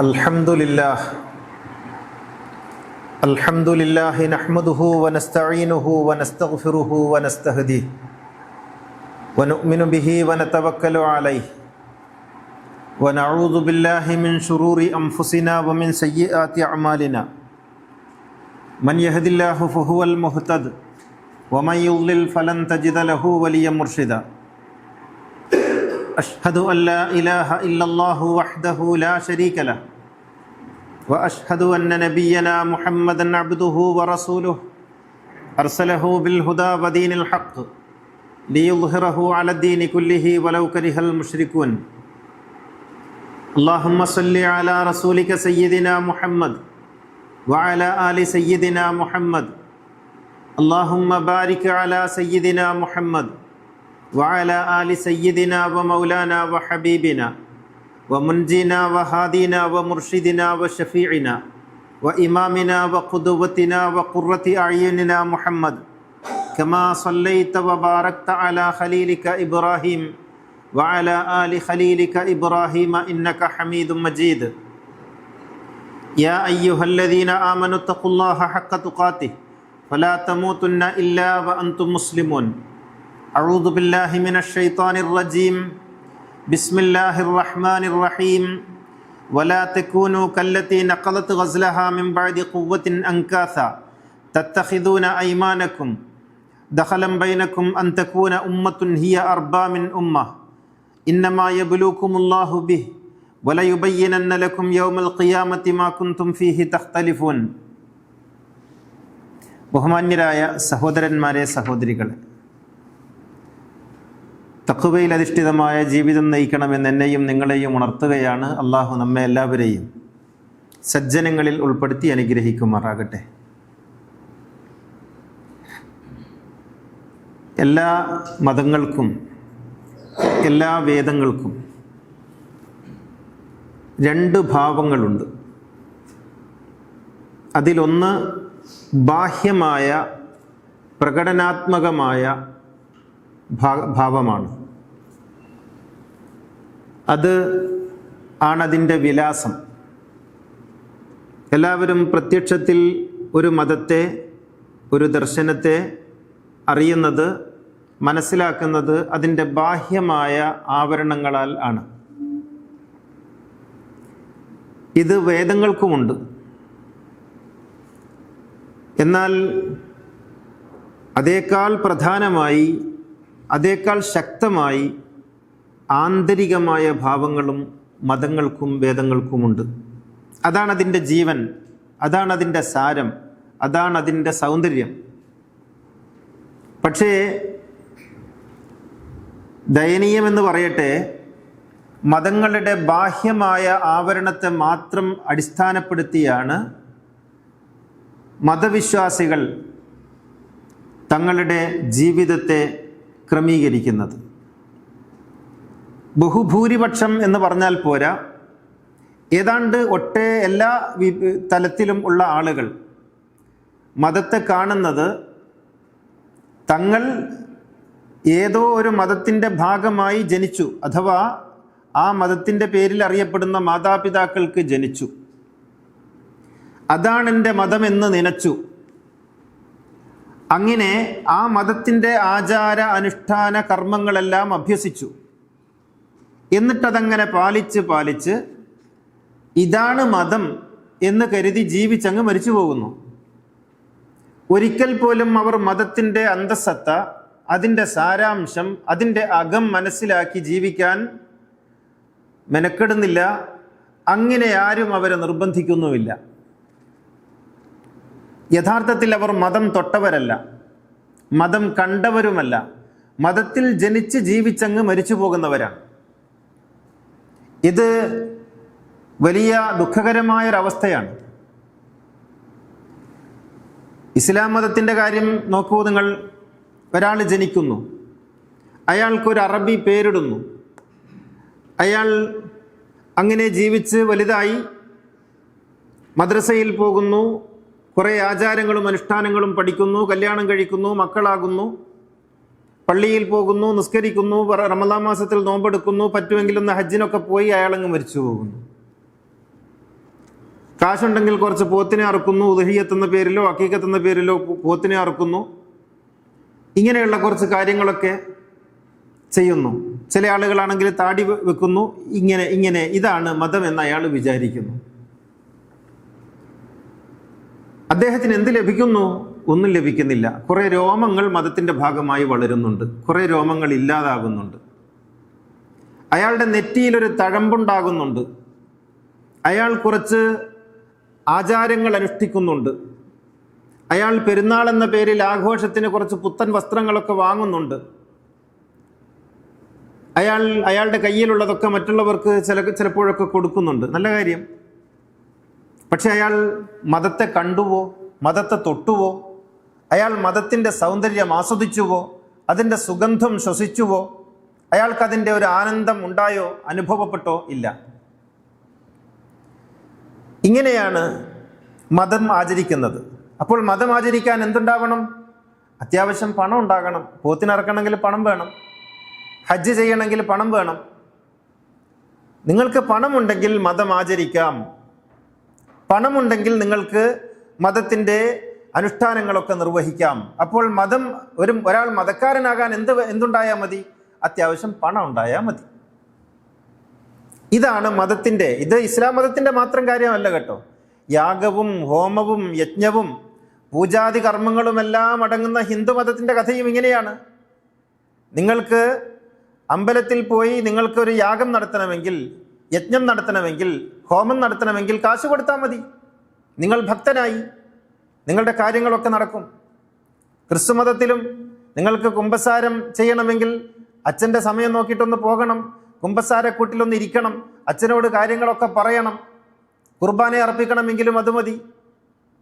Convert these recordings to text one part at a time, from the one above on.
الحمد لله الحمد لله نحمده ونستعينه ونستغفره ونستهديه. ونؤمن به ونتوكل عليه. ونعوذ بالله من شرور أنفسنا ومن سيئات أعمالنا. من يهد الله فهو المهتد. ومن يضلل فلن تجد له وليا مرشدا. أشهد أن لا إله إلا الله وحده لا شريك له. وأشهد أن نبينا محمدا عبده ورسوله. أرسله بالهدى ودين الحق ليظهره على الدين كله ولو كره المشركون. اللهم صل على رسولك سيدنا محمد وعلى آل سيدنا محمد. اللهم بارك على سيدنا محمد وعلى آل سيدنا ومولانا وحبيبنا. ومنجينا وهادينا ومرشدنا وشفيعنا وإمامنا وقدوتنا وقرة أعيننا محمد كما صليت وباركت على خليلك إبراهيم وعلى آل خليلك إبراهيم إنك حميد مجيد يا أيها الذين آمنوا اتقوا الله حق تقاته فلا تموتن إلا وأنتم مسلمون أعوذ بالله من الشيطان الرجيم بسم الله الرحمن الرحيم ولا تكونوا كالتي نقضت غزلها من بعد قوة أنكاثا تتخذون أيمانكم دخلا بينكم أن تكون أمة هي أربى من أمة إنما يبلوكم الله به وليبينن لكم يوم القيامة ما كنتم فيه تختلفون ബഹുമാന്യരായ സഹോദരന്മാരെ സഹോദരികളെ തക്കുവയിൽ അധിഷ്ഠിതമായ ജീവിതം നയിക്കണമെന്ന് എന്നെയും നിങ്ങളെയും ഉണർത്തുകയാണ് അള്ളാഹു നമ്മെ എല്ലാവരെയും സജ്ജനങ്ങളിൽ ഉൾപ്പെടുത്തി അനുഗ്രഹിക്കുമാറാകട്ടെ. എല്ലാ മതങ്ങൾക്കും എല്ലാ വേദങ്ങൾക്കും രണ്ട് ഭാവങ്ങളുണ്ട്. അതിലൊന്ന് ബാഹ്യമായ പ്രകടനാത്മകമായ ഭാവമാണ്. അത് ആണതിന്റെ വിലാസം. എല്ലാവരും പ്രത്യക്ഷത്തിൽ ഒരു മതത്തെ ഒരു ദർശനത്തെ അറിയുന്നത് മനസ്സിലാക്കുന്നത് അതിന്റെ ബാഹ്യമായ ആവരണങ്ങളാൽ ആണ്. ഇത് വേദങ്ങൾക്കുമുണ്ട്. എന്നാൽ അതേക്കാൾ പ്രധാനമായി അതേക്കാൾ ശക്തമായി ആന്തരികമായ ഭാവങ്ങളും മതങ്ങൾക്കും വേദങ്ങൾക്കുമുണ്ട്. അതാണ് അതിന്റെ ജീവൻ അതാണ് അതിന്റെ സാരം അതാണ് അതിന്റെ സൗന്ദര്യം. പക്ഷേ ദയനീയമെന്ന് പറയട്ടെ മതങ്ങളുടെ ബാഹ്യമായ ആവരണത്തെ മാത്രം അടിസ്ഥാനപ്പെടുത്തിയാണ് മതവിശ്വാസികൾ തങ്ങളുടെ ജീവിതത്തെ ക്രമീകരിക്കുന്നത്. ബഹുഭൂരിപക്ഷം എന്ന് പറഞ്ഞാൽ പോരാ. ഏതാണ്ട് ഒട്ടേ എല്ലാ തലത്തിലും ഉള്ള ആളുകൾ മതത്തെ കാണുന്നത് തങ്ങൾ ഏതോ ഒരു മതത്തിന്റെ ഭാഗമായി ജനിച്ചു അഥവാ ആ മതത്തിന്റെ പേരിൽ അറിയപ്പെടുന്ന മാതാപിതാക്കൾക്ക് ജനിച്ചു. അതാണ് എന്റെ മതമെന്ന് നനച്ചു. അങ്ങനെ ആ മതത്തിന്റെ ആചാര അനുഷ്ഠാന കർമ്മങ്ങളെല്ലാം അഭ്യസിച്ചു. എന്നിട്ടതങ്ങനെ പാലിച്ച് പാലിച്ച് ഇതാണ് മതം എന്ന് കരുതി ജീവിച്ചങ്ങ് മരിച്ചു പോകുന്നു. ഒരിക്കൽ പോലും അവർ മതത്തിന്റെ അന്തസത്ത അതിന്റെ സാരാംശം അതിന്റെ അകം മനസ്സിലാക്കി ജീവിക്കാൻ മെനക്കെടുന്നില്ല. അങ്ങനെ ആരും അവരെ നിർബന്ധിക്കുന്നുമില്ല. യഥാർത്ഥത്തിൽ അവർ മതം തൊട്ടവരല്ല. മതം കണ്ടവരുമല്ല. മതത്തിൽ ജനിച്ച് ജീവിച്ചങ്ങ് മരിച്ചു പോകുന്നവരാണ്. ഇത് വലിയ ദുഃഖകരമായൊരവസ്ഥയാണ്. ഇസ്ലാം മതത്തിന്റെ കാര്യം നോക്കൂ നിങ്ങൾ ഒരാൾ ജനിക്കുന്നു അയാൾക്കൊരു അറബി പേരിടുന്നു അയാൾ അങ്ങനെ ജീവിച്ച് വലുതായി മദ്രസയിൽ പോകുന്നു കുറേ ആചാരങ്ങളും അനുഷ്ഠാനങ്ങളും പഠിക്കുന്നു കല്യാണം കഴിക്കുന്നു മക്കളാകുന്നു പള്ളിയിൽ പോകുന്നു നിസ്കരിക്കുന്നു റമദാ റമദാൻ മാസത്തിൽ നോമ്പെടുക്കുന്നു പറ്റുമെങ്കിൽ ഒന്ന് ഹജ്ജിനൊക്കെ പോയി അയാളങ്ങ് മരിച്ചു പോകുന്നു. കാശുണ്ടെങ്കിൽ കുറച്ച് പോത്തിനെ അറുക്കുന്നു ഉദഹിയത്ത് എന്ന പേരിലോ അക്കീക്കത്ത് എന്ന പേരിലോ പോത്തിനെ അറുക്കുന്നു. ഇങ്ങനെയുള്ള കുറച്ച് കാര്യങ്ങളൊക്കെ ചെയ്യുന്നു. ചില ആളുകളാണെങ്കിൽ താടി വെക്കുന്നു. ഇങ്ങനെ ഇങ്ങനെ ഇതാണ് മതം എന്ന് അയാൾ വിചാരിക്കുന്നു. അദ്ദേഹത്തിന് എന്ത് ലഭിക്കുന്നു? ഒന്നും ലഭിക്കുന്നില്ല. കുറേ രോമങ്ങൾ മതത്തിന്റെ ഭാഗമായി വളരുന്നുണ്ട്. കുറേ രോമങ്ങൾ ഇല്ലാതാകുന്നുണ്ട്. അയാളുടെ നെറ്റിയിലൊരു തഴമ്പുണ്ടാകുന്നുണ്ട്. അയാൾ കുറച്ച് ആചാരങ്ങൾ അനുഷ്ഠിക്കുന്നുണ്ട്. അയാൾ പെരുന്നാൾ എന്ന പേരിൽ ആഘോഷത്തിന് കുറച്ച് പുത്തൻ വസ്ത്രങ്ങളൊക്കെ വാങ്ങുന്നുണ്ട്. അയാൾ അയാളുടെ കയ്യിലുള്ളതൊക്കെ മറ്റുള്ളവർക്ക് ചില ചിലപ്പോഴൊക്കെ കൊടുക്കുന്നുണ്ട്. നല്ല കാര്യം. പക്ഷെ അയാൾ മതത്തെ കണ്ടുവോ? മതത്തെ തൊട്ടുവോ? അയാൾ മതത്തിന്റെ സൗന്ദര്യം ആസ്വദിച്ചുവോ? അതിന്റെ സുഗന്ധം ശ്വസിച്ചുവോ? അയാൾക്കതിന്റെ ഒരു ആനന്ദം ഉണ്ടായോ അനുഭവപ്പെട്ടോ ഇല്ല. ഇങ്ങനെയാണ് മതം ആചരിക്കുന്നത്. അപ്പോൾ മതം ആചരിക്കാൻ എന്തുണ്ടാവണം? അത്യാവശ്യം പണം ഉണ്ടാകണം. പോത്തിനിറക്കണമെങ്കിൽ പണം വേണം. ഹജ്ജ് ചെയ്യണമെങ്കിൽ പണം വേണം. നിങ്ങൾക്ക് പണമുണ്ടെങ്കിൽ മതം ആചരിക്കാം. പണമുണ്ടെങ്കിൽ നിങ്ങൾക്ക് മതത്തിന്റെ അനുഷ്ഠാനങ്ങളൊക്കെ നിർവഹിക്കാം. അപ്പോൾ മതം ഒരു ഒരാൾ മതക്കാരനാകാൻ എന്ത് എന്തുണ്ടായാൽ മതി? അത്യാവശ്യം പണം ഉണ്ടായാൽ മതി. ഇതാണ് മതത്തിന്റെ ഇത് ഇസ്ലാം മതത്തിന്റെ മാത്രം കാര്യമല്ല കേട്ടോ. യാഗവും ഹോമവും യജ്ഞവും പൂജാതി കർമ്മങ്ങളുമെല്ലാം അടങ്ങുന്ന ഹിന്ദു മതത്തിന്റെ കഥയും ഇങ്ങനെയാണ്. നിങ്ങൾക്ക് അമ്പലത്തിൽ പോയി നിങ്ങൾക്കൊരു യാഗം നടത്തണമെങ്കിൽ യജ്ഞം നടത്തണമെങ്കിൽ ഹോമം നടത്തണമെങ്കിൽ കാശ് കൊടുത്താൽ മതി. നിങ്ങൾ ഭക്തനായി. നിങ്ങളുടെ കാര്യങ്ങളൊക്കെ നടക്കും. ക്രിസ്തുമതത്തിലും നിങ്ങൾക്ക് കുമ്പസാരം ചെയ്യണമെങ്കിൽ അച്ഛന്റെ സമയം നോക്കിയിട്ടൊന്ന് പോകണം. കുംഭസാരക്കൂട്ടിലൊന്ന് ഇരിക്കണം. അച്ഛനോട് കാര്യങ്ങളൊക്കെ പറയണം. കുർബാന അർപ്പിക്കണമെങ്കിലും അത് മതി.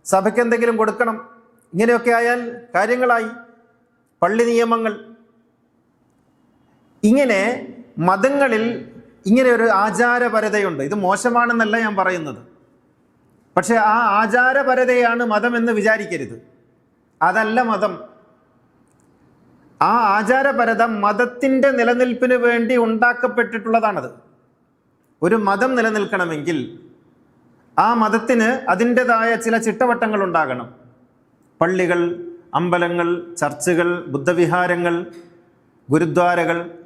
സഭയ്ക്ക് എന്തെങ്കിലും കൊടുക്കണം. ഇങ്ങനെയൊക്കെ ആയാൽ കാര്യങ്ങളായി. പള്ളി നിയമങ്ങൾ. ഇങ്ങനെ മതങ്ങളിൽ ഇങ്ങനെ ഒരു ആചാരപരതയുണ്ട്. ഇത് മോശമാണെന്നല്ല ഞാൻ പറയുന്നത്. പക്ഷെ ആ ആചാരപരതയാണ് മതം എന്ന് വിചാരിക്കരുത്. അതല്ല മതം. ആ ആചാരപരത മതത്തിന്റെ നിലനിൽപ്പിന് വേണ്ടി ഉണ്ടാക്കപ്പെട്ടിട്ടുള്ളതാണത്. ഒരു മതം നിലനിൽക്കണമെങ്കിൽ ആ മതത്തിന് അതിന്റെതായ ചില ചിട്ടവട്ടങ്ങൾ ഉണ്ടാകണം. പള്ളികൾ അമ്പലങ്ങൾ ചർച്ചുകൾ ബുദ്ധവിഹാരങ്ങൾ ഗുരുദ്വാരകൾ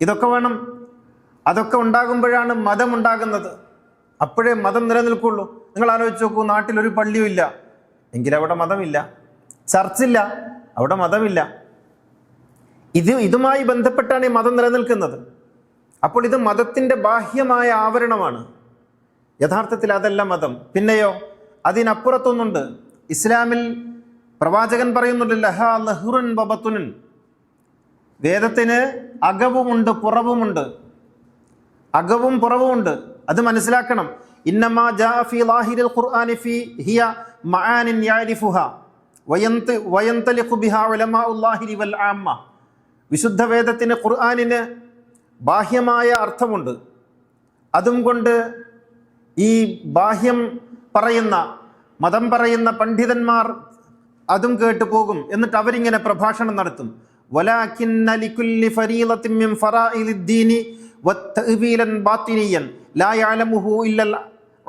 ഇതൊക്കെ വേണം. അതൊക്കെ ഉണ്ടാകുമ്പോഴാണ് മതം ഉണ്ടാകുന്നത് അപ്പോഴേ മതം നിലനിൽക്കുള്ളൂ. നിങ്ങൾ ആലോചിച്ച് നോക്കൂ നാട്ടിലൊരു പള്ളിയും ഇല്ല. എങ്കിൽ അവിടെ മതമില്ല. ചർച്ചില്ല അവിടെ മതമില്ല. ഇത് ഇതുമായി ബന്ധപ്പെട്ടാണ് ഈ മതം നിലനിൽക്കുന്നത്. അപ്പോൾ ഇത് മതത്തിന്റെ ബാഹ്യമായ ആവരണമാണ്. യഥാർത്ഥത്തിൽ അതല്ല മതം. പിന്നെയോ അതിനപ്പുറത്തൊന്നുണ്ട്. ഇസ്ലാമിൽ പ്രവാചകൻ പറയുന്നുണ്ട് ലഹ ലഹുറൻ ബബത്തുനൻ വേദത്തിന് അകവുമുണ്ട് പുറവുമുണ്ട്. അകവും പുറവുമുണ്ട്. അത് മനസ്സിലാക്കണം. ഇന്നമാ ജാ ലാഹിരിൽ ഖുർആനി ഹിയ വയന്ത ബിഹാ ഉലമാഉല്ലാഹി വൽ ആമ്മ. വിശുദ്ധ വേദത്തിന് ഖുർആനിന് ബാഹ്യമായ അർത്ഥമുണ്ട്. അതും കൊണ്ട് ഈ ബാഹ്യം പറയുന്ന മതം പറയുന്ന പണ്ഡിതന്മാർ അതും കേട്ടു പോകും. എന്നിട്ട് അവരിങ്ങനെ പ്രഭാഷണം നടത്തും.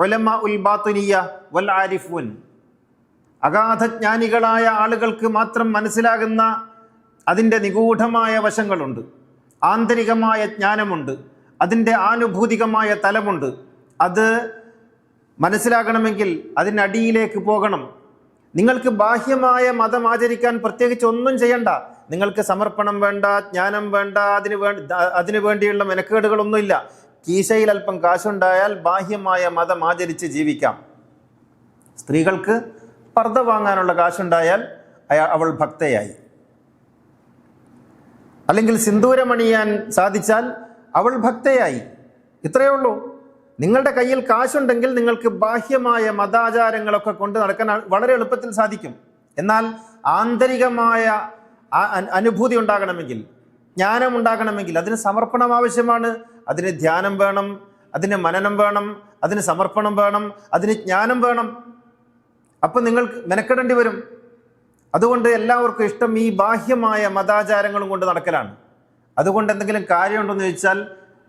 ഇല്ലൽ ഉൽ വൽ ആരിഫൂൻ. അഗാധജ്ഞാനികളായ ആളുകൾക്ക് മാത്രം മനസ്സിലാകുന്ന അതിന്റെ നിഗൂഢമായ വശങ്ങളുണ്ട്. ആന്തരികമായ ജ്ഞാനമുണ്ട്. അതിന്റെ ആനുഭൂതികമായ തലമുണ്ട്. അത് മനസ്സിലാകണമെങ്കിൽ അതിനടിയിലേക്ക് പോകണം. നിങ്ങൾക്ക് ബാഹ്യമായ മതം ആചരിക്കാൻ പ്രത്യേകിച്ച് ഒന്നും ചെയ്യണ്ട. നിങ്ങൾക്ക് സമർപ്പണം വേണ്ട ജ്ഞാനം വേണ്ട അതിന് വേണ്ട അതിനു വേണ്ടിയുള്ള മെനക്കേടുകളൊന്നുമില്ല. കീശയിൽ അല്പം കാശുണ്ടായാൽ ബാഹ്യമായ മതം ആചരിച്ച് ജീവിക്കാം. സ്ത്രീകൾക്ക് പർദ്ദ വാങ്ങാനുള്ള കാശുണ്ടായാൽ അയാൾ അവൾ ഭക്തയായി. അല്ലെങ്കിൽ സിന്ദൂരമണിയാൻ സാധിച്ചാൽ അവൾ ഭക്തയായി. ഇത്രയേ ഉള്ളൂ. നിങ്ങളുടെ കയ്യിൽ കാശുണ്ടെങ്കിൽ നിങ്ങൾക്ക് ബാഹ്യമായ മതാചാരങ്ങളൊക്കെ കൊണ്ട് നടക്കാൻ വളരെ എളുപ്പത്തിൽ സാധിക്കും. എന്നാൽ ആന്തരികമായ അനുഭൂതി ഉണ്ടാകണമെങ്കിൽ ജ്ഞാനം ഉണ്ടാകണമെങ്കിൽ അതിന് സമർപ്പണം ആവശ്യമാണ്. അതിന് ധ്യാനം വേണം അതിന് മനനം വേണം അതിന് സമർപ്പണം വേണം അതിന് ജ്ഞാനം വേണം. അപ്പം നിങ്ങൾക്ക് മെനക്കെടേണ്ടി വരും. അതുകൊണ്ട് എല്ലാവർക്കും ഇഷ്ടം ഈ ബാഹ്യമായ മതാചാരങ്ങളും കൊണ്ട് നടക്കലാണ്. അതുകൊണ്ട് എന്തെങ്കിലും കാര്യമുണ്ടോ എന്ന് ചോദിച്ചാൽ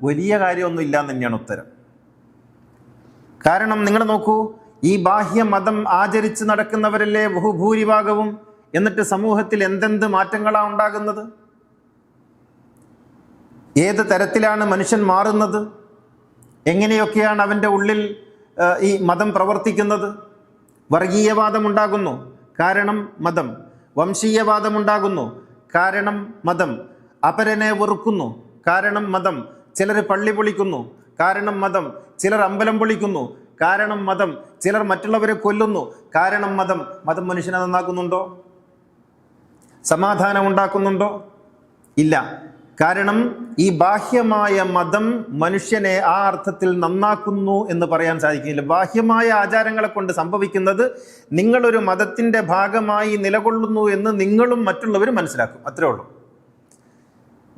വലിയ കാര്യമൊന്നും ഇല്ല എന്ന് തന്നെയാണ് ഉത്തരം. കാരണം നിങ്ങൾ നോക്കൂ ഈ ബാഹ്യ മതം ആചരിച്ച് നടക്കുന്നവരല്ലേ ബഹുഭൂരിഭാഗവും? എന്നിട്ട് സമൂഹത്തിൽ എന്തെന്ത് മാറ്റങ്ങളാണ് ഉണ്ടാകുന്നത്? ഏത് തരത്തിലാണ് മനുഷ്യൻ മാറുന്നത്? എങ്ങനെയൊക്കെയാണ് അവന്റെ ഉള്ളിൽ ഈ മതം പ്രവർത്തിക്കുന്നത്? വർഗീയവാദമുണ്ടാകുന്നു. കാരണം മതം. വംശീയവാദമുണ്ടാകുന്നു. കാരണം മതം. അപരനെ വെറുക്കുന്നു. കാരണം മതം. ചിലർ പള്ളി പൊളിക്കുന്നു. കാരണം മതം. ചിലർ അമ്പലം പൊളിക്കുന്നു. കാരണം മതം. ചിലർ മറ്റുള്ളവരെ കൊല്ലുന്നു. കാരണം മതം. മതം മനുഷ്യനെ നന്നാക്കുന്നുണ്ടോ? സമാധാനം ഉണ്ടാക്കുന്നുണ്ടോ? ഇല്ല. കാരണം ഈ ബാഹ്യമായ മതം മനുഷ്യനെ ആ അർത്ഥത്തിൽ നന്നാക്കുന്നു എന്ന് പറയാൻ സാധിക്കില്ല ബാഹ്യമായ ആചാരങ്ങളെ കൊണ്ട് സംഭവിക്കുന്നത് നിങ്ങളൊരു മതത്തിന്റെ ഭാഗമായി നിലകൊള്ളുന്നു എന്ന് നിങ്ങളും മറ്റുള്ളവരും മനസ്സിലാക്കും. അത്രേ ഉള്ളൂ.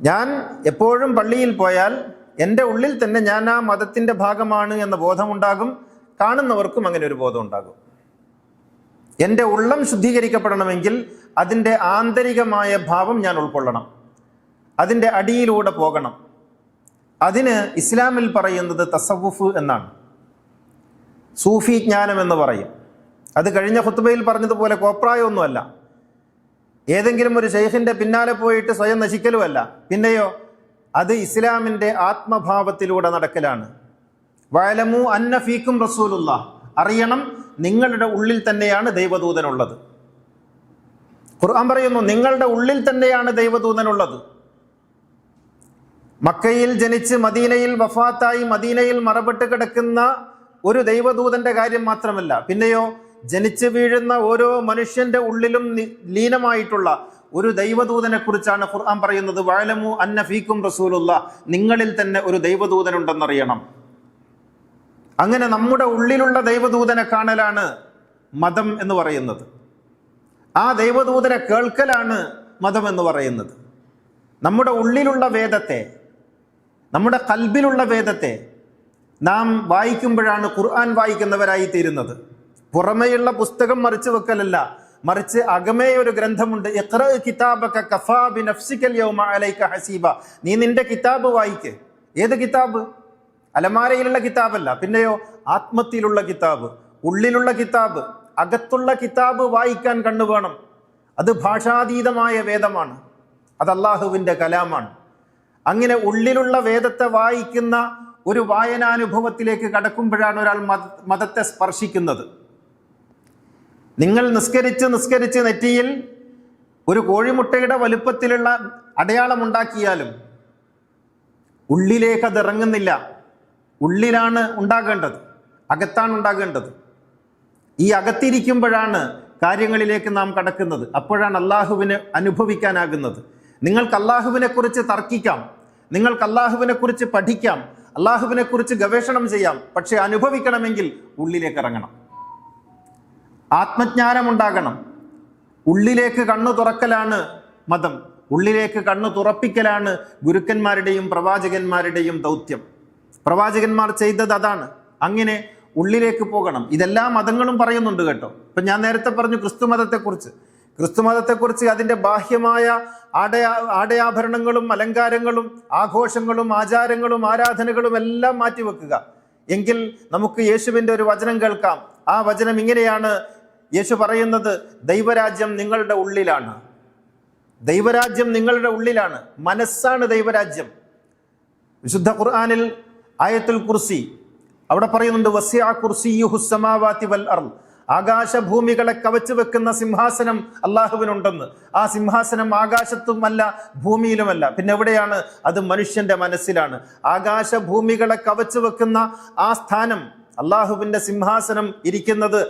ഞാൻ എപ്പോഴും പള്ളിയിൽ പോയാൽ എന്റെ ഉള്ളിൽ തന്നെ ഞാൻ ആ മതത്തിന്റെ ഭാഗമാണ് എന്ന ബോധമുണ്ടാകും. കാണുന്നവർക്കും അങ്ങനെ ഒരു ബോധം ഉണ്ടാകും എന്റെ ഉള്ളം ശുദ്ധീകരിക്കപ്പെടണമെങ്കിൽ അതിന്റെ ആന്തരികമായ ഭാവം ഞാൻ ഉൾക്കൊള്ളണം. അതിന്റെ അടിയിലൂടെ പോകണം. അതിന് ഇസ്ലാമിൽ പറയുന്നത് തസവുഫ് എന്നാണ്. സൂഫി ജ്ഞാനം എന്ന് പറയും. അത് കഴിഞ്ഞ ഹുത്തുബയിൽ പറഞ്ഞതുപോലെ കോപ്രായമൊന്നുമല്ല. ഏതെങ്കിലും ഒരു ഷെയ്ഖിന്റെ പിന്നാലെ പോയിട്ട് സ്വയം നശിക്കലുമല്ല. പിന്നെയോ അത് ഇസ്ലാമിന്റെ ആത്മഭാവത്തിലൂടെ നടക്കലാണ്. വയലമു അന്ന ഫീക്കും റസൂലുള്ള. അറിയണം നിങ്ങളുടെ ഉള്ളിൽ തന്നെയാണ് ദൈവദൂതനുള്ളത്. ഖുർആൻ പറയുന്നു നിങ്ങളുടെ ഉള്ളിൽ തന്നെയാണ് ദൈവദൂതനുള്ളത്. മക്കയിൽ ജനിച്ച് മദീനയിൽ വഫാത്തായി മദീനയിൽ മറപ്പെട്ട് കിടക്കുന്ന ഒരു ദൈവദൂതന്റെ കാര്യം മാത്രമല്ല പിന്നെയോ ജനിച്ചു വീഴുന്ന ഓരോ മനുഷ്യന്റെ ഉള്ളിലും ലീനമായിട്ടുള്ള ഒരു ദൈവദൂതനെ കുറിച്ചാണ് ഖുർആൻ പറയുന്നത്. വാലമു അന്ന ഫീക്കും റസൂലുള്ള. നിങ്ങളിൽ തന്നെ ഒരു ദൈവദൂതനുണ്ടെന്നറിയണം. അങ്ങനെ നമ്മുടെ ഉള്ളിലുള്ള ദൈവദൂതനെ കാണലാണ് മതം എന്ന് പറയുന്നത്. ആ ദൈവദൂതനെ കേൾക്കലാണ് മതം എന്ന് പറയുന്നത്. നമ്മുടെ ഉള്ളിലുള്ള വേദത്തെ നമ്മുടെ കൽബിലുള്ള വേദത്തെ നാം വായിക്കുമ്പോഴാണ് ഖുർആൻ വായിക്കുന്നവരായി തീരുന്നത്. പുറമേയുള്ള പുസ്തകം മറിച്ച് വെക്കലല്ല മറിച്ച് അകമേ ഒരു ഗ്രന്ഥമുണ്ട്. ഹസീബ. നീ നിന്റെ കിതാബ് വായിക്ക്. ഏത് കിതാബ്? അലമാരയിലുള്ള കിതാബല്ല പിന്നെയോ ആത്മത്തിലുള്ള കിതാബ് ഉള്ളിലുള്ള കിതാബ് അകത്തുള്ള കിതാബ് വായിക്കാൻ കണ്ണുവേണം. അത് ഭാഷാതീതമായ വേദമാണ്. അത് അള്ളാഹുവിന്റെ കലാമാണ്. അങ്ങനെ ഉള്ളിലുള്ള വേദത്തെ വായിക്കുന്ന ഒരു വായനാനുഭവത്തിലേക്ക് കടക്കുമ്പോഴാണ് ഒരാൾ മത മതത്തെ സ്പർശിക്കുന്നത്. നിങ്ങൾ നിസ്കരിച്ച് നിസ്കരിച്ച് നെറ്റിയിൽ ഒരു കോഴിമുട്ടയുടെ വലുപ്പത്തിലുള്ള അടയാളമുണ്ടാക്കിയാലും ഉള്ളിലേക്ക് അത് ഇറങ്ങുന്നില്ല. ഉള്ളിലാണ് ഉണ്ടാകേണ്ടത്. അകത്താണ് ഉണ്ടാകേണ്ടത്. ഈ അകത്തിരിക്കുമ്പോഴാണ് കാര്യങ്ങളിലേക്ക് നാം കടക്കുന്നത്. അപ്പോഴാണ് അള്ളാഹുവിന് അനുഭവിക്കാനാകുന്നത്. നിങ്ങൾക്ക് അള്ളാഹുവിനെ കുറിച്ച് തർക്കിക്കാം. നിങ്ങൾക്ക് അള്ളാഹുവിനെ കുറിച്ച് പഠിക്കാം. അള്ളാഹുവിനെ കുറിച്ച് ഗവേഷണം ചെയ്യാം. പക്ഷെ അനുഭവിക്കണമെങ്കിൽ ഉള്ളിലേക്ക് ഇറങ്ങണം. ആത്മജ്ഞാനം ഉണ്ടാകണം. ഉള്ളിലേക്ക് കണ്ണു തുറക്കലാണ് മതം. ഉള്ളിലേക്ക് കണ്ണു തുറപ്പിക്കലാണ് ഗുരുക്കന്മാരുടെയും പ്രവാചകന്മാരുടെയും ദൗത്യം. പ്രവാചകന്മാർ ചെയ്തത് അതാണ്. അങ്ങനെ ഉള്ളിലേക്ക് പോകണം. ഇതെല്ലാ മതങ്ങളും പറയുന്നുണ്ട് കേട്ടോ. ഇപ്പൊ ഞാൻ നേരത്തെ പറഞ്ഞു ക്രിസ്തു മതത്തെക്കുറിച്ച് ക്രിസ്തു മതത്തെക്കുറിച്ച് അതിന്റെ ബാഹ്യമായ ആടയാ ആടയാഭരണങ്ങളും അലങ്കാരങ്ങളും ആഘോഷങ്ങളും ആചാരങ്ങളും ആരാധനകളും എല്ലാം മാറ്റിവെക്കുക. എങ്കിൽ നമുക്ക് യേശുവിന്റെ ഒരു വചനം കേൾക്കാം. ആ വചനം ഇങ്ങനെയാണ് യേശു പറയുന്നത് ദൈവരാജ്യം നിങ്ങളുടെ ഉള്ളിലാണ്. ദൈവരാജ്യം നിങ്ങളുടെ ഉള്ളിലാണ്. മനസ്സാണ് ദൈവരാജ്യം. വിശുദ്ധ ഖുർആാനിൽ ആയത്തുൽ കുർസി അവിടെ പറയുന്നുണ്ട് വസ്യ കുർസി യുഹുസമാവാത്തി വൽ അർൾ ആകാശഭൂമികളെ കവച്ചു വെക്കുന്ന സിംഹാസനം അള്ളാഹുവിനുണ്ടെന്ന്. ആ സിംഹാസനം ആകാശത്തുമല്ല ഭൂമിയിലുമല്ല. പിന്നെ എവിടെയാണ്? അത് മനുഷ്യന്റെ മനസ്സിലാണ്. ആകാശഭൂമികളെ കവച്ചു വെക്കുന്ന ആ സ്ഥാനം അള്ളാഹുവിന്റെ സിംഹാസനം ഇരിക്കുന്നത്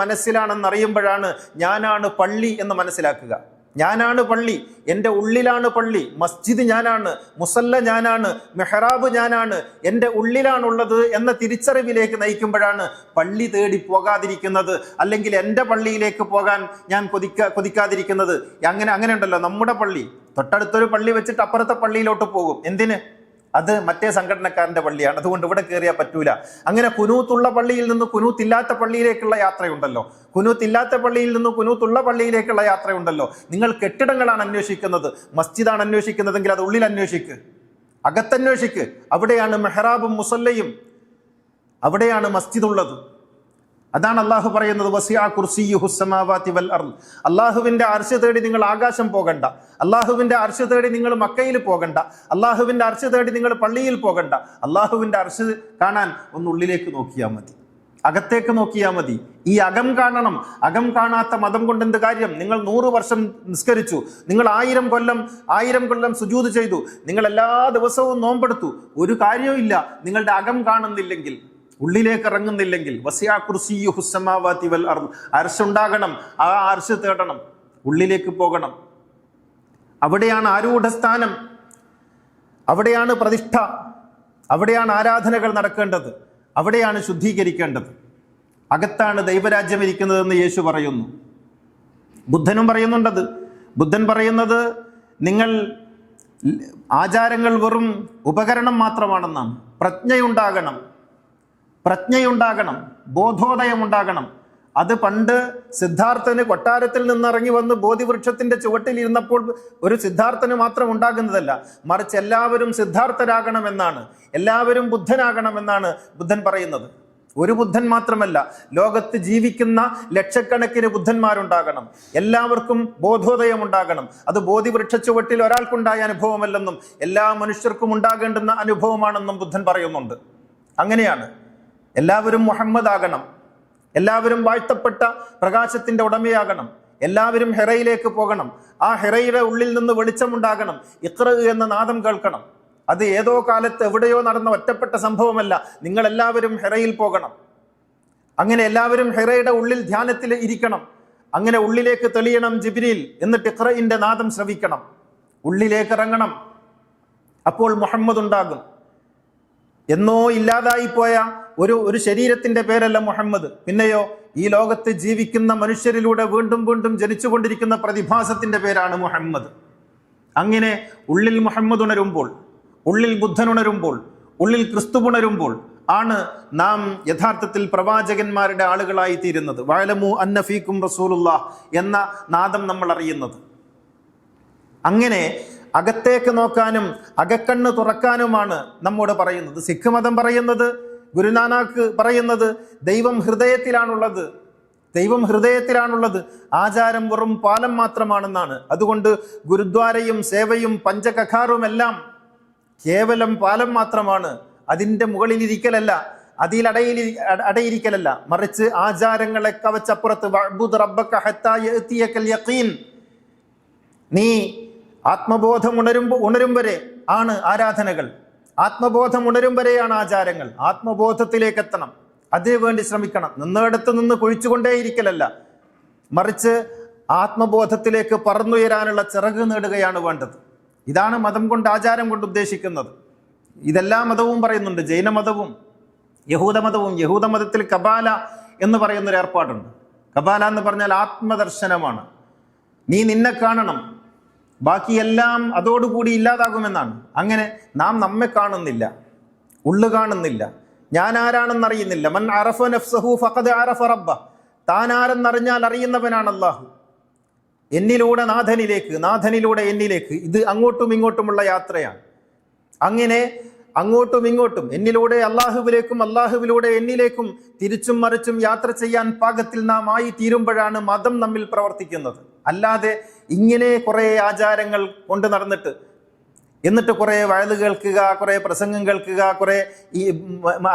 മനസ്സിലാണെന്ന് അറിയുമ്പോഴാണ് ഞാനാണ് പള്ളി എന്ന് മനസ്സിലാക്കുക. ഞാനാണ് പള്ളി എന്റെ ഉള്ളിലാണ് പള്ളി മസ്ജിദ് ഞാനാണ് മുസല്ല ഞാനാണ് മെഹ്റാബ് ഞാനാണ് എന്റെ ഉള്ളിലാണുള്ളത് എന്ന തിരിച്ചറിവിലേക്ക് നയിക്കുമ്പോഴാണ് പള്ളി തേടി പോകാതിരിക്കുന്നത്. അല്ലെങ്കിൽ എന്റെ പള്ളിയിലേക്ക് പോകാൻ ഞാൻ കൊതിക്ക കൊതിക്കാതിരിക്കുന്നത്. അങ്ങനെ അങ്ങനെ ഉണ്ടല്ലോ. നമ്മുടെ പള്ളി തൊട്ടടുത്തൊരു പള്ളി വെച്ചിട്ട് അപ്പുറത്തെ പള്ളിയിലോട്ട് പോകും. എന്തിന്? അത് മറ്റേ സംഘടനക്കാരന്റെ പള്ളിയാണ്. അതുകൊണ്ട് ഇവിടെ കയറിയാൽ പറ്റൂല. അങ്ങനെ കുനൂത്തുള്ള പള്ളിയിൽ നിന്ന് കുനൂത്തില്ലാത്ത പള്ളിയിലേക്കുള്ള യാത്രയുണ്ടല്ലോ. കുനൂത്തില്ലാത്ത പള്ളിയിൽ നിന്ന് കുനൂത്തുള്ള പള്ളിയിലേക്കുള്ള യാത്രയുണ്ടല്ലോ. നിങ്ങൾ കെട്ടിടങ്ങളാണ് അന്വേഷിക്കുന്നത്. മസ്ജിദാണ് അന്വേഷിക്കുന്നതെങ്കിൽ അത് ഉള്ളിൽ അന്വേഷിക്ക്. അകത്തന്വേഷിക്ക്. അവിടെയാണ് മെഹ്റാബും മുസല്ലയും. അവിടെയാണ് മസ്ജിദ് ഉള്ളത് അതാണ് അള്ളാഹു പറയുന്നത് വസിയാ കുർസി സമാവാതി വൽ അർൾ അള്ളാഹുവിന്റെ അർശ തേടി നിങ്ങൾ ആകാശം പോകണ്ട അള്ളാഹുവിന്റെ അർശ തേടി നിങ്ങൾ മക്കയിൽ പോകണ്ട അള്ളാഹുവിന്റെ അർശ തേടി നിങ്ങൾ പള്ളിയിൽ പോകണ്ട അള്ളാഹുവിന്റെ അർശ കാണാൻ ഒന്ന് ഉള്ളിലേക്ക് നോക്കിയാൽ മതി അകത്തേക്ക് നോക്കിയാൽ മതി. ഈ അകം കാണണം അകം കാണാത്ത മതം കൊണ്ട് എന്ത് കാര്യം? നിങ്ങൾ നൂറ് വർഷം നിസ്കരിച്ചു നിങ്ങൾ ആയിരം കൊല്ലം ആയിരം കൊല്ലം സുജൂത് ചെയ്തു നിങ്ങൾ എല്ലാ ദിവസവും നോമ്പെടുത്തു ഒരു കാര്യവും നിങ്ങളുടെ അകം കാണുന്നില്ലെങ്കിൽ. ഉള്ളിലേക്ക് ഇറങ്ങുന്നില്ലെങ്കിൽ വസിയാ അർശുണ്ടാകണം ആ അരശ് തേടണം ഉള്ളിലേക്ക് പോകണം. അവിടെയാണ് ആരൂഢസ്ഥാനം അവിടെയാണ് പ്രതിഷ്ഠ അവിടെയാണ് ആരാധനകൾ നടക്കേണ്ടത് അവിടെയാണ് ശുദ്ധീകരിക്കേണ്ടത്. അകത്താണ് ദൈവരാജ്യം ഇരിക്കുന്നതെന്ന് യേശു പറയുന്നു. ബുദ്ധനും പറയുന്നുണ്ടത് ബുദ്ധൻ പറയുന്നത് നിങ്ങൾ ആചാരങ്ങൾ വെറും ഉപകരണം മാത്രമാണെന്നാണ് പ്രജ്ഞയുണ്ടാകണം പ്രജ്ഞയുണ്ടാകണം ബോധോദയം ഉണ്ടാകണം അത് പണ്ട് സിദ്ധാർത്ഥന് കൊട്ടാരത്തിൽ നിന്നിറങ്ങി വന്ന് ബോധിവൃക്ഷത്തിന്റെ ചുവട്ടിൽ ഇരുന്നപ്പോൾ ഒരു സിദ്ധാർത്ഥന് മാത്രം ഉണ്ടാകുന്നതല്ല. മറിച്ച് എല്ലാവരും സിദ്ധാർത്ഥരാകണമെന്നാണ് എല്ലാവരും ബുദ്ധനാകണമെന്നാണ് ബുദ്ധൻ പറയുന്നത്. ഒരു ബുദ്ധൻ മാത്രമല്ല ലോകത്ത് ജീവിക്കുന്ന ലക്ഷക്കണക്കിന് ബുദ്ധന്മാരുണ്ടാകണം. എല്ലാവർക്കും ബോധോദയം ഉണ്ടാകണം അത് ബോധിവൃക്ഷ ചുവട്ടിൽ ഒരാൾക്കുണ്ടായ അനുഭവമല്ലെന്നും എല്ലാ മനുഷ്യർക്കും ഉണ്ടാകേണ്ടുന്ന അനുഭവമാണെന്നും ബുദ്ധൻ പറയുന്നുണ്ട്. അങ്ങനെയാണ്. എല്ലാവരും മുഹമ്മദ് ആകണം എല്ലാവരും വാഴ്ത്തപ്പെട്ട പ്രകാശത്തിന്റെ ഉടമയാകണം. എല്ലാവരും ഹെറയിലേക്ക് പോകണം. ആ ഹെറയുടെ ഉള്ളിൽ നിന്ന് വെളിച്ചമുണ്ടാകണം. ഇക്ര എന്ന നാദം കേൾക്കണം. അത് ഏതോ കാലത്ത് എവിടെയോ നടന്ന ഒറ്റപ്പെട്ട സംഭവമല്ല. നിങ്ങൾ എല്ലാവരും ഹെറയിൽ പോകണം. അങ്ങനെ എല്ലാവരും ഹെറയുടെ ഉള്ളിൽ ധ്യാനത്തിൽ ഇരിക്കണം. അങ്ങനെ ഉള്ളിലേക്ക് തെളിയണം ജിബിരിൽ എന്നിട്ട് ഇക്രയിന്റെ നാദം ശ്രവിക്കണം. ഉള്ളിലേക്ക് ഇറങ്ങണം. അപ്പോൾ മുഹമ്മദ് ഉണ്ടാകും. എന്നോ ഇല്ലാതായി പോയ ഒരു ഒരു ശരീരത്തിന്റെ പേരല്ല മുഹമ്മദ്. പിന്നെയോ ഈ ലോകത്ത് ജീവിക്കുന്ന മനുഷ്യരിലൂടെ വീണ്ടും വീണ്ടും ജനിച്ചുകൊണ്ടിരിക്കുന്ന പ്രതിഭാസത്തിന്റെ പേരാണ് മുഹമ്മദ്. അങ്ങനെ ഉള്ളിൽ മുഹമ്മദ് ഉണരുമ്പോൾ ഉള്ളിൽ ബുദ്ധൻ ഉണരുമ്പോൾ ഉള്ളിൽ ക്രിസ്തു ഉണരുമ്പോൾ ആണ് നാം യഥാർത്ഥത്തിൽ പ്രവാചകന്മാരുടെ ആളുകളായി തീരുന്നത്. വയലമു അന്നഫീക്കും റസൂലുള്ള എന്ന നാദം നമ്മൾ അറിയുന്നത്. അങ്ങനെ അകത്തേക്ക് നോക്കാനും അകക്കണ്ണ് തുറക്കാനുമാണ് നമ്മോട് പറയുന്നത്. സിഖ് മതം പറയുന്നത് ഗുരുനാനാക്ക് പറയുന്നത് ദൈവം ഹൃദയത്തിലാണുള്ളത്. ദൈവം ഹൃദയത്തിലാണുള്ളത്. ആചാരം വെറും പാലം മാത്രമാണെന്നാണ്. അതുകൊണ്ട് ഗുരുദ്വാരയും സേവയും പഞ്ചകഖാറും എല്ലാം കേവലം പാലം മാത്രമാണ്. അതിന്റെ മുകളിലിരിക്കലല്ല അതിൽ അടയിൽ അടയിരിക്കലല്ല. മറിച്ച് ആചാരങ്ങളെ കവച്ചപ്പുറത്ത് നീ ആത്മബോധം ഉണരുമ്പോൾ ഉണരും വരെ ആണ് ആരാധനകൾ. ആത്മബോധം ഉണരും വരെയാണ് ആചാരങ്ങൾ. ആത്മബോധത്തിലേക്ക് എത്തണം. അതിനുവേണ്ടി ശ്രമിക്കണം. നിന്നിടത്ത് നിന്ന് കുഴിച്ചുകൊണ്ടേയിരിക്കലല്ല. മറിച്ച് ആത്മബോധത്തിലേക്ക് പറന്നുയരാനുള്ള ചിറക് നേടുകയാണ് വേണ്ടത്. ഇതാണ് മതം കൊണ്ട് ആചാരം കൊണ്ട് ഉദ്ദേശിക്കുന്നത്. ഇതെല്ലാ മതവും പറയുന്നുണ്ട്. ജൈനമതവും യഹൂദമതവും യഹൂദമതത്തിൽ കബാല എന്ന് പറയുന്നൊരു ഏർപ്പാടുണ്ട് കബാല എന്ന് പറഞ്ഞാൽ ആത്മദർശനമാണ്. നീ നിന്നെ കാണണം. ബാക്കിയെല്ലാം അതോടുകൂടി ഇല്ലാതാകുമെന്നാണ്. അങ്ങനെ നാം നമ്മെ കാണുന്നില്ല ഉള്ളു കാണുന്നില്ല. ഞാൻ ആരാണെന്നറിയുന്നില്ല മൻ അറഫ നഫ്സഹു ഫഖദ് അറഫ റബ്ബ. താൻ ആരെന്നറിഞ്ഞാൽ അറിയുന്നവനാണ് അള്ളാഹു എന്നിലൂടെ നാഥനിലേക്ക് നാഥനിലൂടെ എന്നിലേക്ക്. ഇത് അങ്ങോട്ടും ഇങ്ങോട്ടുമുള്ള യാത്രയാണ്. അങ്ങനെ അങ്ങോട്ടും ഇങ്ങോട്ടും എന്നിലൂടെ അള്ളാഹുവിലേക്കും അള്ളാഹുവിലൂടെ എന്നിലേക്കും തിരിച്ചും മറിച്ചും യാത്ര ചെയ്യാൻ പാകത്തിൽ നാം ആയി തീരുമ്പോഴാണ് മതം നമ്മിൽ പ്രവർത്തിക്കുന്നത്. അല്ലാതെ ഇങ്ങനെ കുറേ ആചാരങ്ങൾ കൊണ്ട് നടന്നിട്ട് എന്നിട്ട് കുറേ വയത് കേൾക്കുക കുറേ പ്രസംഗം കേൾക്കുക കുറേ ഈ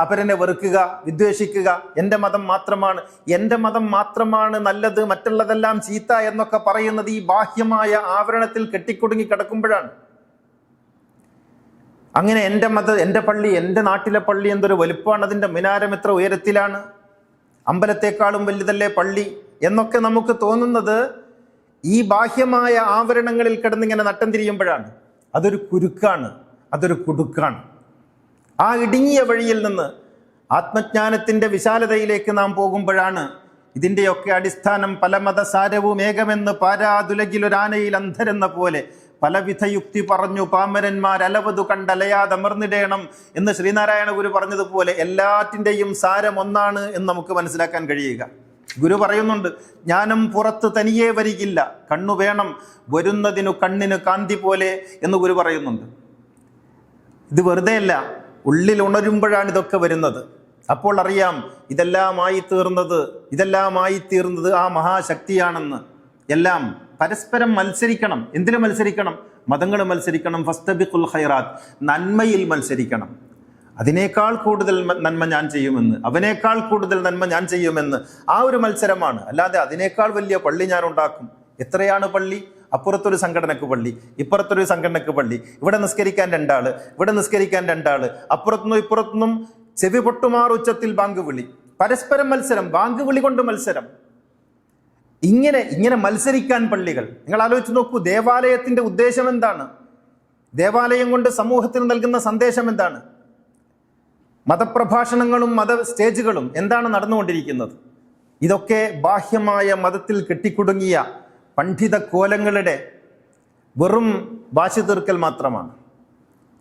അപരനെ വെറുക്കുക വിദ്വേഷിക്കുക. എന്റെ മതം മാത്രമാണ്. എന്റെ മതം മാത്രമാണ് നല്ലത് മറ്റുള്ളതെല്ലാം ചീത്ത എന്നൊക്കെ പറയുന്നത് ഈ ബാഹ്യമായ ആവരണത്തിൽ കെട്ടിക്കൊടുങ്ങി കിടക്കുമ്പോഴാണ്. അങ്ങനെ എന്റെ മത എന്റെ പള്ളി എന്റെ നാട്ടിലെ പള്ളി എന്തൊരു വലുപ്പമാണ് അതിന്റെ മിനാരം എത്ര ഉയരത്തിലാണ്. അമ്പലത്തെക്കാളും വലുതല്ലേ പള്ളി എന്നൊക്കെ നമുക്ക് തോന്നുന്നത് ഈ ബാഹ്യമായ ആവരണങ്ങളിൽ കിടന്നിങ്ങനെ നട്ടം തിരിയുമ്പോഴാണ് അതൊരു കുരുക്കാണ് അതൊരു കുടുക്കാണ്. ആ ഇടുങ്ങിയ വഴിയിൽ നിന്ന് ആത്മജ്ഞാനത്തിന്റെ വിശാലതയിലേക്ക് നാം പോകുമ്പോഴാണ് ഇതിന്റെയൊക്കെ അടിസ്ഥാനം പല മതസാരവും ഏകമെന്ന് പാരാതുലകിലൊരാനയിൽ അന്ധരെന്ന പോലെ പലവിധ യുക്തി പറഞ്ഞു പാമരന്മാർ അലവതു കണ്ടലയാതമർന്നിടേണം എന്ന് ശ്രീനാരായണ ഗുരു പറഞ്ഞതുപോലെ എല്ലാറ്റിന്റെയും സാരം ഒന്നാണ് എന്ന് നമുക്ക് മനസ്സിലാക്കാൻ കഴിയുക. ഗുരു പറയുന്നുണ്ട് ഞാനും പുറത്ത് തനിയേ വരികില്ല. കണ്ണു വേണം വരുന്നതിനു കണ്ണിന് കാന്തി പോലെ എന്ന് ഗുരു പറയുന്നുണ്ട്. ഇത് വെറുതെ അല്ല ഉള്ളിൽ ഉണരുമ്പോഴാണ് ഇതൊക്കെ വരുന്നത്. അപ്പോൾ അറിയാം ഇതെല്ലാമായി തീർന്നത് ഇതെല്ലാമായി തീർന്നത് ആ മഹാശക്തിയാണെന്ന്. എല്ലാം പരസ്പരം മത്സരിക്കണം. എന്തിനു മത്സരിക്കണം? മതങ്ങൾ മത്സരിക്കണം. ഫസ്തബിഖുൽ ഖൈറാത്ത്. നന്മയിൽ മത്സരിക്കണം. അതിനേക്കാൾ കൂടുതൽ നന്മ ഞാൻ ചെയ്യുമെന്ന് അവനേക്കാൾ കൂടുതൽ നന്മ ഞാൻ ചെയ്യുമെന്ന് ആ ഒരു മത്സരമാണ്. അല്ലാതെ അതിനേക്കാൾ വലിയ പള്ളി ഞാൻ ഉണ്ടാക്കും. എത്രയാണ് പള്ളി? അപ്പുറത്തൊരു സംഘടനക്ക് പള്ളി ഇപ്പുറത്തൊരു സംഘടനക്ക് പള്ളി ഇവിടെ നിസ്കരിക്കാൻ രണ്ടാൾ ഇവിടെ നിസ്കരിക്കാൻ രണ്ടാൾ അപ്പുറത്തുനിന്നും ഇപ്പുറത്തുനിന്നും ചെവി പൊട്ടുമാർ ഉച്ചത്തിൽ ബാങ്ക് വിളി. പരസ്പരം മത്സരം ബാങ്ക് വിളി കൊണ്ട് മത്സരം. ഇങ്ങനെ ഇങ്ങനെ മത്സരിക്കാൻ പള്ളികൾ. നിങ്ങൾ ആലോചിച്ച് നോക്കൂ ദേവാലയത്തിന്റെ ഉദ്ദേശം എന്താണ്? ദേവാലയം കൊണ്ട് സമൂഹത്തിന് നൽകുന്ന സന്ദേശം എന്താണ്? മതപ്രഭാഷണങ്ങളും മത സ്റ്റേജുകളും എന്താണ് നടന്നുകൊണ്ടിരിക്കുന്നത്? ഇതൊക്കെ ബാഹ്യമായ മതത്തിൽ കെട്ടിക്കുടുങ്ങിയ പണ്ഡിത കോലങ്ങളുടെ വെറും വാശി തീർക്കൽ മാത്രമാണ്.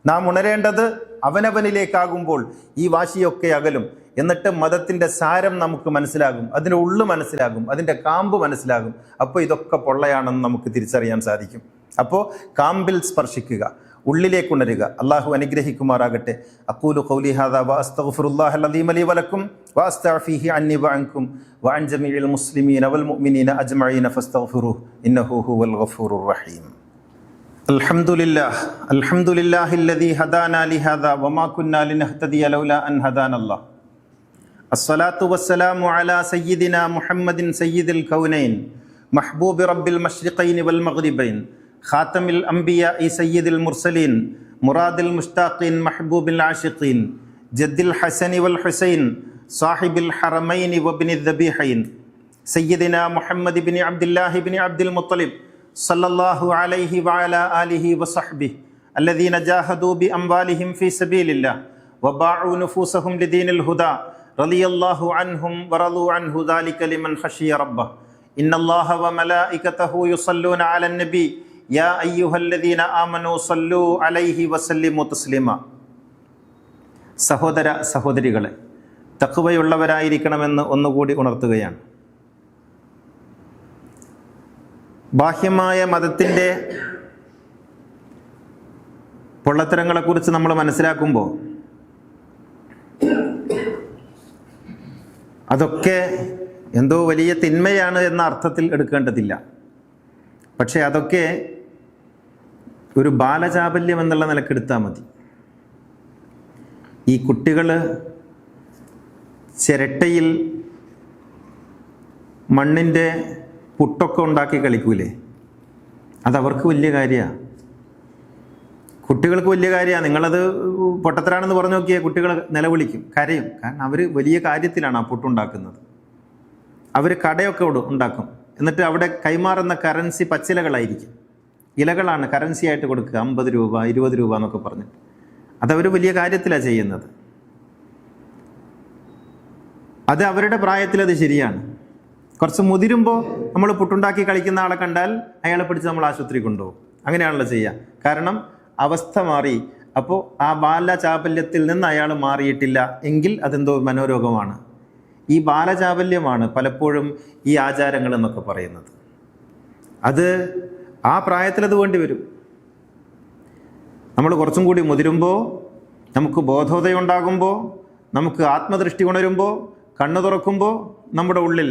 നാം ഉണരേണ്ടത് അവനവനിലേക്കാകുമ്പോൾ ഈ വാശിയൊക്കെ അകലും. എന്നിട്ട് മതത്തിന്റെ സാരം നമുക്ക് മനസ്സിലാകും. അതിന്റെ ഉള്ളു മനസ്സിലാകും. അതിന്റെ കാമ്പ് മനസ്സിലാകും. അപ്പോൾ ഇതൊക്കെ പൊള്ളയാണെന്ന് നമുക്ക് തിരിച്ചറിയാൻ സാധിക്കും. അപ്പോൾ കാമ്പിൽ സ്പർശിക്കുക. ഉള്ളിലേക്കുണരുക അള്ളാഹു അനുഗ്രഹിക്കുമാറാകട്ടെ. അക്കൂലു കൗലി ഹാദ വാസ്തഫുറുല്ലാഹ് അലീം അലി വലക്കും വാസ്തഫിഹി അന്നി വാങ്കും വാൻ ജമീൽ മുസ്ലിമീൻ അവൽ മുഅ്മിനീന അജ്മഈന ഫസ്തഗ്ഫിറു ഇന്നഹു ഹുവൽ ഗഫൂറുർ റഹീം. അൽഹംദുലില്ലാഹ് അൽഹംദുലില്ലാഹി അല്ലദീ ഹദാനാ ലിഹാദ വമാ കുന്നാ ലിനഹ്തദിയ ലൗലാ അൻ ഹദാനല്ലാഹ് അസ്സലാത്തു വസ്സലാമു അലാ സയ്യിദിനാ മുഹമ്മദിൻ സയ്യിദിൽ കൗനൈൻ മഹ്ബൂബി റബ്ബിൽ മഷ്രിഖൈൻ വൽ മഗ്രിബൈൻ المشرقين والمغربين خاتم الأنبياء سيد المرسلين مراد المشتاقين محبوب العاشقين جد الحسن والحسين صاحب الحرمين وابن الذبيحين سيدنا محمد بن عبد الله بن عبد المطلب صلى الله عليه وعلى آله وصحبه الذين جاهدوا بأموالهم في سبيل الله وباعوا نفوسهم لدين الهدى رضي الله عنهم ورضوا عنه ذلك لمن خشي ربه إن الله وملائكته يصلون على النبي സഹോദര സഹോദരികളെ തക്കുവയുള്ളവരായിരിക്കണമെന്ന് ഒന്നുകൂടി ഉണർത്തുകയാണ്. ബാഹ്യമായ മതത്തിന്റെ പൊള്ളത്തരങ്ങളെക്കുറിച്ച് നമ്മൾ മനസ്സിലാക്കുമ്പോൾ അതൊക്കെ എന്തോ വലിയ തിന്മയാണ് എന്ന അർത്ഥത്തിൽ എടുക്കേണ്ടതില്ല. പക്ഷേ അതൊക്കെ ഒരു ബാലചാബല്യം എന്നുള്ള നിലക്കെടുത്താൽ മതി. ഈ കുട്ടികൾ ചിരട്ടയിൽ മണ്ണിന്റെ പുട്ടൊക്കെ ഉണ്ടാക്കി കളിക്കൂലേ? അതവർക്ക് വലിയ കാര്യമാണ് കുട്ടികൾക്ക് വലിയ കാര്യമാണ് നിങ്ങളത് പൊട്ടത്തരാണെന്ന് പറഞ്ഞു നോക്കിയാൽ കുട്ടികൾ നിലവിളിക്കും കരയും. കാരണം അവർ വലിയ കാര്യത്തിലാണ് ആ പുട്ടുണ്ടാക്കുന്നത്. അവർ കടയൊക്കെ ഉണ്ടാക്കും. എന്നിട്ട് അവിടെ കൈമാറുന്ന കറൻസി പച്ചിലകളായിരിക്കും. ഇലകളാണ് കറൻസി ആയിട്ട് കൊടുക്കുക. അമ്പത് രൂപ ഇരുപത് രൂപ എന്നൊക്കെ പറഞ്ഞിട്ട്. അതവർ വലിയ കാര്യത്തിലാണ് ചെയ്യുന്നത്. അത് അവരുടെ പ്രായത്തിൽ അത് ശരിയാണ്. കുറച്ച് മുതിരുമ്പോൾ നമ്മൾ പുട്ടുണ്ടാക്കി കളിക്കുന്ന ആളെ കണ്ടാൽ അയാളെ പിടിച്ച് നമ്മൾ ആശുപത്രി കൊണ്ടുപോകും. അങ്ങനെയാണല്ലോ ചെയ്യുക കാരണം അവസ്ഥ മാറി. അപ്പോൾ ആ ബാലചാപല്യത്തിൽ നിന്ന് അയാൾ മാറിയിട്ടില്ല എങ്കിൽ അതെന്തോ മനോരോഗമാണ്. ഈ ബാലചാബല്യമാണ് പലപ്പോഴും ഈ ആചാരങ്ങൾ എന്നൊക്കെ പറയുന്നത്. അത് ആ പ്രായത്തിലത് വേണ്ടി വരും. നമ്മൾ കുറച്ചും കൂടി മുതിരുമ്പോൾ നമുക്ക് ബോധോദയം ഉണ്ടാകുമ്പോൾ നമുക്ക് ആത്മദൃഷ്ടി ഉണരുമ്പോൾ കണ്ണു തുറക്കുമ്പോൾ നമ്മുടെ ഉള്ളിൽ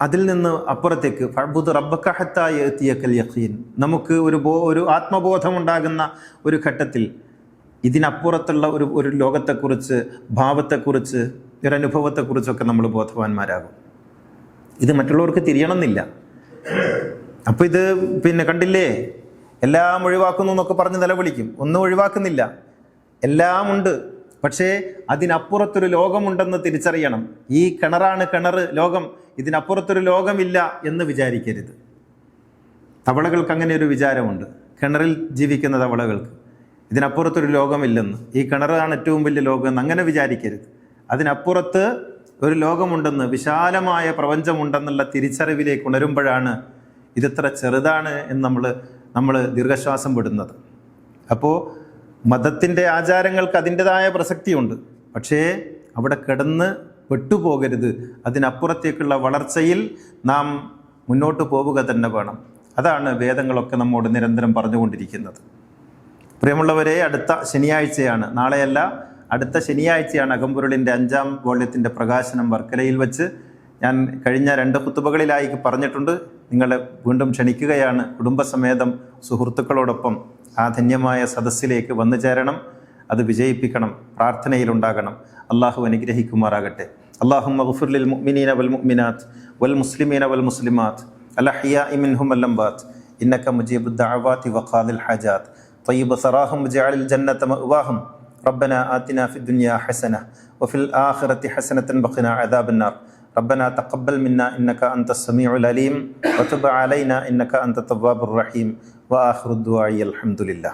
അതിൽ നിന്ന് അപ്പുറത്തേക്ക് ഫഅ്ബുദ് റബ്ബക ഹത്താ യഅതിയക്കൽ യഖീൻ. നമുക്ക് ഒരു ബോ ഒരു ആത്മബോധമുണ്ടാകുന്ന ഒരു ഘട്ടത്തിൽ ഇതിനപ്പുറത്തുള്ള ഒരു ഒരു ലോകത്തെക്കുറിച്ച് ഭാവത്തെക്കുറിച്ച് ഒരനുഭവത്തെക്കുറിച്ചൊക്കെ നമ്മൾ ബോധവാന്മാരാകും. ഇത് മറ്റുള്ളവർക്ക് തിരിയണമെന്നില്ല. അപ്പോൾ ഇത് പിന്നെ കണ്ടില്ലേ? എല്ലാം ഒഴിവാക്കുന്നു എന്നൊക്കെ പറഞ്ഞ് നിലവിളിക്കും. ഒന്നും ഒഴിവാക്കുന്നില്ല. എല്ലാം ഉണ്ട്. പക്ഷേ അതിനപ്പുറത്തൊരു ലോകമുണ്ടെന്ന് തിരിച്ചറിയണം. ഈ കിണറാണ് കിണർ ലോകം. ഇതിനപ്പുറത്തൊരു ലോകമില്ല എന്ന് വിചാരിക്കരുത്. തവളകൾക്ക് അങ്ങനെ ഒരു വിചാരമുണ്ട്. കിണറിൽ ജീവിക്കുന്ന തവളകൾക്ക്. ഇതിനപ്പുറത്തൊരു ലോകമില്ലെന്ന്. ഈ കിണറാണ് ഏറ്റവും വലിയ ലോകം എന്ന് അങ്ങനെ വിചാരിക്കരുത്. അതിനപ്പുറത്ത് ഒരു ലോകമുണ്ടെന്ന് വിശാലമായ പ്രപഞ്ചമുണ്ടെന്നുള്ള തിരിച്ചറിവിലേക്ക് ഉണരുമ്പോഴാണ് ഇതെത്ര ചെറുതാണ് എന്ന് നമ്മൾ നമ്മൾ ദീർഘശ്വാസം വിടുന്നത്. അപ്പോൾ മതത്തിന്റെ ആചാരങ്ങൾക്ക് അതിന്റെതായ പ്രസക്തിയുണ്ട്. പക്ഷേ അവിടെ കിടന്ന് പെട്ടുപോകരുത്. അതിനപ്പുറത്തേക്കുള്ള വളർച്ചയിൽ നാം മുന്നോട്ട് പോവുക തന്നെ വേണം. അതാണ് വേദങ്ങളൊക്കെ നമ്മോട് നിരന്തരം പറഞ്ഞുകൊണ്ടിരിക്കുന്നത്. പ്രിയമുള്ളവരെ അടുത്ത ശനിയാഴ്ചയാണ്. നാളെയല്ല അടുത്ത ശനിയാഴ്ചയാണ് അകമ്പൊരുളിന്റെ അഞ്ചാം വോള്യത്തിന്റെ പ്രകാശനം വർക്കലയിൽ വെച്ച്. ഞാൻ കഴിഞ്ഞ രണ്ട് കുത്തുബകളിലായി പറഞ്ഞിട്ടുണ്ട്. നിങ്ങളെ വീണ്ടും ക്ഷണിക്കുകയാണ് കുടുംബസമേതം സുഹൃത്തുക്കളോടൊപ്പം ആ ധന്യമായ സദസ്സിലേക്ക് വന്നു ചേരണം അത് വിജയിപ്പിക്കണം പ്രാർത്ഥനയിലുണ്ടാകണം അള്ളാഹു അനുഗ്രഹിക്കുമാറാകട്ടെ അള്ളാഹു മഗ്ഫുർലിൽ മുഅ്മിനീന വൽ മുഅ്മിനാത്ത് വൽ മുസ്ലിമീന വൽ മുസ്ലിമാത്ത് الأحياء منهم والأموات إنك مجيب الدعوات وقاضي الحاجات طيب ثراهم وجعل الجنة مأواهم ربنا آتنا في الدنيا حسنة وفي الآخرة حسنة وقنا عذاب النار ربنا تقبل منا إنك أنت السميع العليم وتب علينا إنك أنت التواب الرحيم وآخر الدعاء الحمد لله.